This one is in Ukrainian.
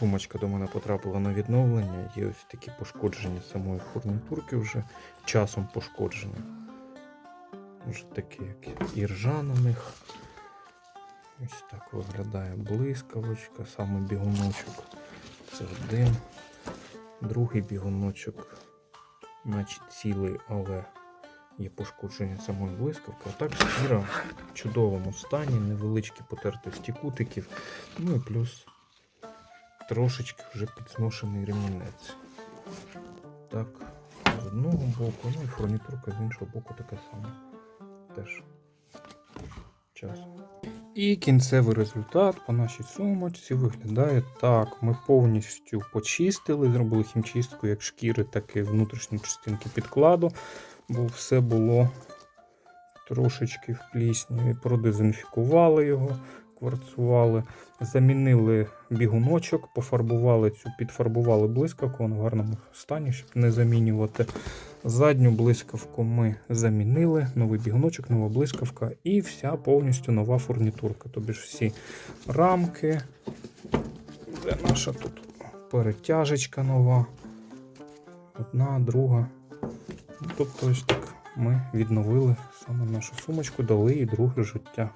Сумочка до мене потрапила на відновлення. Є ось такі пошкодження самої фурнітурки вже часом пошкодження. Вже такі, як іржа на них. Ось так виглядає блискавочка, саме бігуночок. Це один. Другий бігуночок, наче цілий, але є пошкодження самої блискавки. А так шкіра в чудовому стані, невеличкі потертості кутиків. Ну і плюс трошечки вже підсношений ремінець. Так, з одного боку, ну і фурнітурка з іншого боку таке саме. Теж час. І кінцевий результат по нашій сумочці виглядає так. Ми повністю почистили, зробили хімчистку як шкіри, так і внутрішні частинки підкладу, бо все було трошечки в плісні. Продезінфікували його, кварцували, замінили бігуночок, пофарбували цю, підфарбували блискавку, вона в гарному стані, щоб не замінювати. Задню блискавку ми замінили, новий бігуночок, нова блискавка і вся повністю нова фурнітурка. Тобі ж всі рамки. Де наша тут перетяжечка нова. Одна, друга. Ну, тобто ось так ми відновили саме нашу сумочку, дали їй друге життя.